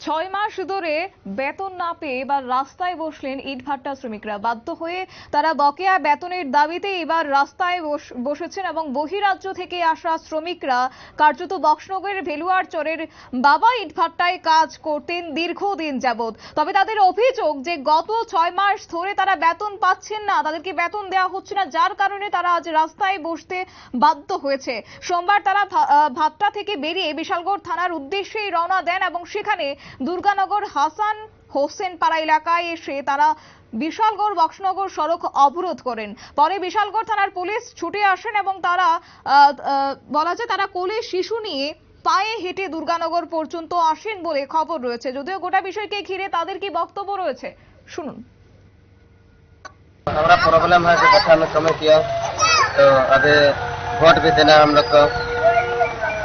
ছয় মাস ধরে বেতন না পেয়ে এবার রাস্তায় বসলেন ইটভাট্টা শ্রমিকরা। বাধ্য হয়ে তারা বকেয়া বেতনের দাবিতে এবার রাস্তায় বস- বসেছেন এবং বহিরাজ্য থেকে আসা শ্রমিকরা কার্যত বক্সনগরের ভেলুয়ার চরের বাবা ইটভাট্টায় কাজ করতেন দীর্ঘদিন যাবৎ। তবে তাদের অভিযোগ যে গত ছয় মাস ধরে তারা বেতন পাচ্ছেন না তাদেরকে বেতন দেওয়া হচ্ছে না যার কারণে তারা আজ রাস্তায় বসতে বাধ্য হয়েছে। সোমবার তারা ভা- আহ, থেকে বেরিয়ে বিশালগড় থানার উদ্দেশ্যেই রওনা দেন এবং সেখানে দুর্গানগর হাসান হোসেন পাড়া এলাকায় এসে তারা বিশালগড় বক্সনগর সড়ক অবরোধ করেন পরে বিশালগড় থানার পুলিশ ছুটে আসেন এবং তারা আহ, আহ, বলা যায় তারা কোলে শিশু নিয়ে পায়ে হেঁটে দুর্গানগর পর্যন্ত আসেন বলে খবর রয়েছে যদিও গোটা বিষয়কে ঘিরে তাদের কি বক্তব্য রয়েছে শুনুন हमारा प्रॉब्लम है कि गठा में कमी किया तो अभी वोट भी देना है हम लोग को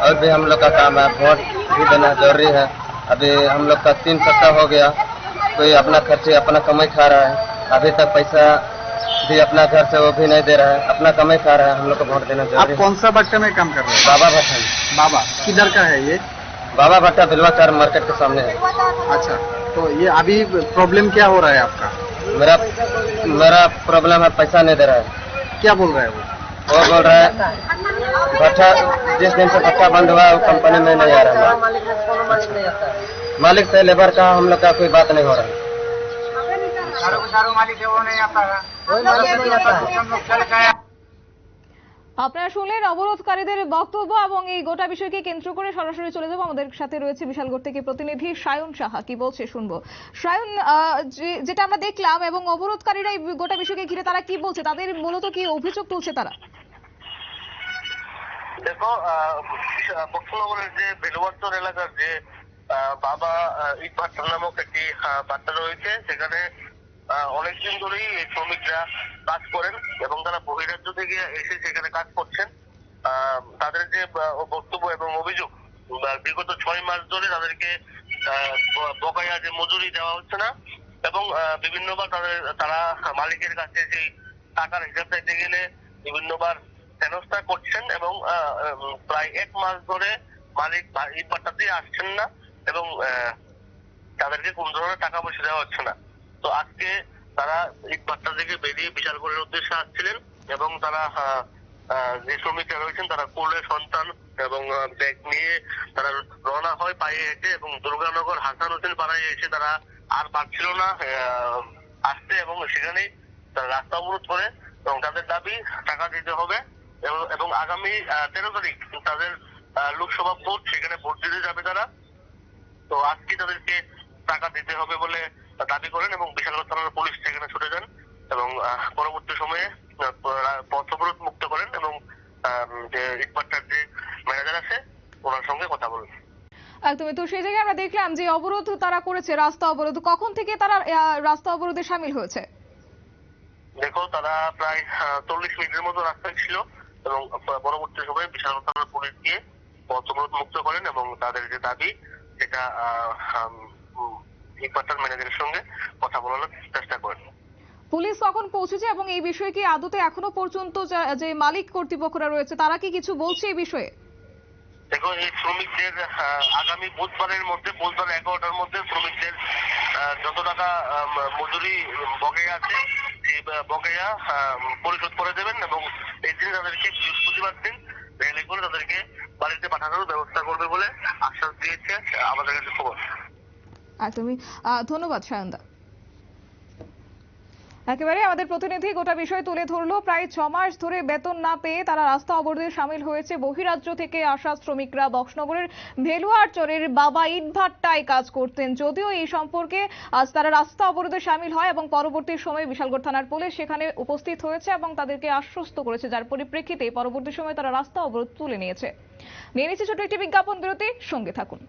और भी हम लोग का काम है वोट भी देना जरूरी है अभी हम लोग का तीन सप्ताह हो गया। कोई अपना खर्चे अपना कमाई खा रहा है। अभी तक पैसा भी अपना घर से वो भी नहीं दे रहा है। अपना कमाई खा रहा है। हम लोग को वोट देना आप है। कौन सा भट्टे में काम कर रहे हैं? बाबा भट्टा बाबा किधर का है ये? बाबा भट्टा बिलवा चार मार्केट के सामने है। अच्छा तो ये अभी प्रॉब्लम क्या हो रहा है आपका? मेरा मेरा प्रॉब्लम है पैसा नहीं दे रहा है। क्या बोल रहा है वो? वो बोल रहा है भट्टा जिस दिन से भट्टा बंद हुआ वो कंपनी में नहीं आ रहा है मालिक से लेबर का हम लोग का कोई बात नहीं हो रहा है আপনারা শুনলেন অবরোধকারীদের বক্তব্য এবং এই গোটা বিষয়কে কেন্দ্র করে সরাসরি চলে যাবো আমাদের সাথে রয়েছে বিশালগড় থেকে প্রতিনিধি সায়ন সাহা কি বলছে শুনবো সায়ন আহ, যে- যেটা আমরা দেখলাম এবং অবরোধকারীরা এই গোটা বিষয়কে ঘিরে তারা কি বলছে তাদের মূলত কি অভিযোগ তুলছে তারা দেখো পশ্চিমবঙ্গের যে বেলুয়ারচর এলাকার যে বাবা ইট ভাট্টা নামক একটি ভাট্টা রয়েছে সেখানে অনেকদিন ধরেই এই শ্রমিকরা কাজ করেন এবং তারা বহিরাজ্য থেকে এসে সেখানে কাজ করছেন। তাদের যে বক্তব্য এবং অভিযোগ বিগত ছয় মাস ধরে তাদেরকে আহ, যে মজুরি দেওয়া হচ্ছে না এবং বিভিন্নবার তাদের তারা মালিকের কাছে সেই টাকার হিসাব চাইতে গেলে বিভিন্নবার হেনস্থা করছেন এবং প্রায় এক মাস ধরে মালিক ইট ভাট্টাতে আসছেন না এবং তাদেরকে কোন ধরনের টাকা পয়সা দেওয়া হচ্ছে না। তো আজকে তারা ইট থেকে বেরিয়ে বিশালগড়ের উদ্দেশ্যে আসছিলেন এবং তারা যে শ্রমিকরা রয়েছেন তারা কোলে সন্তান এবং ব্যাগ নিয়ে তারা রওনা হয় পায়ে হেঁটে এবং দুর্গানগর হাসান হোসেন পাড়ায় এসে তারা আর পারছিল না আসতে এবং সেখানেই তারা রাস্তা অবরোধ করে এবং তাদের দাবি টাকা দিতে হবে। এবং- এবং আগামী তেরো তারিখ তাদের লোকসভা ভোট সেখানে ভোট দিতে যাবে তারা। তো আজকে তাদেরকে টাকা দিতে হবে বলে দাবি করেন এবং বিশালগড় থানার পুলিশ সেখানে ছুটে যান এবং পরবর্তী সময়ে পথ অবরোধ মুক্ত করেন এবং যে ইটপাট্টার যে ম্যানেজার আছে ওনার সঙ্গে কথা বলেন। একদমই। তো সেই জায়গায় আমরা দেখলাম যে অবরোধ তারা করেছে রাস্তা অবরোধ। কখন থেকে তারা রাস্তা অবরোধে সামিল হয়েছে? দেখো তারা প্রায় চল্লিশ মিনিটের মতো রাস্তায় ছিল। এবং পরবর্তী সময়ে বিশালগড় থানার পুলিশ গিয়ে পথ মুক্ত করেন এবং তাদের যে দাবি সেটা ইটপাট্টার ম্যানেজারের সঙ্গে কথা বলানোর চেষ্টা করেন। পুলিশ কখন পৌঁছেছে এবং এই বিষয়ে কি আদতে এখনও পর্যন্ত যে মালিক কর্তৃপক্ষরা রয়েছে তারা কি কিছু বলছে এই বিষয়ে? দেখো এই শ্রমিকদের আগামী বুধবারের মধ্যে বুধবার এগারোটার মধ্যে শ্রমিকদের যত টাকা মজুরি বকেয়া আছে বকেয়া পরিশোধ করে দেবেন এবং এই দিন তাদেরকে বৃহস্পতিবার দিন রেলে করে তাদেরকে বাড়িতে পাঠানোর ব্যবস্থা করবে বলে আশ্বাস দিয়েছে আমাদের কাছে খবর। তুমি ধন্যবাদ সায়নদা। একেবারে আমাদের প্রতিনিধি গোটা বিষয় তুলে ধরলো। প্রায় ছ মাস ধরে বেতন না পেয়ে তারা রাস্তা অবরোধে সামিল হয়েছে। বহিরাজ্য থেকে আসা শ্রমিকরা বক্সনগরের ভেলুয়ার চরের বাবা ইটভাট্টায় কাজ করতেন। যদিও এই সম্পর্কে আজ তারা রাস্তা অবরোধে সামিল হয় এবং পরবর্তী সময়ে বিশালগড় থানার পুলিশ সেখানে উপস্থিত হয়েছে এবং তাদেরকে আশ্বস্ত করেছে। যার পরিপ্রেক্ষিতে পরবর্তী সময়ে তারা রাস্তা অবরোধ তুলে নিয়েছে। নিয়ে নিচ্ছে ছোট একটি বিজ্ঞাপন বিরতি সঙ্গে থাকুন।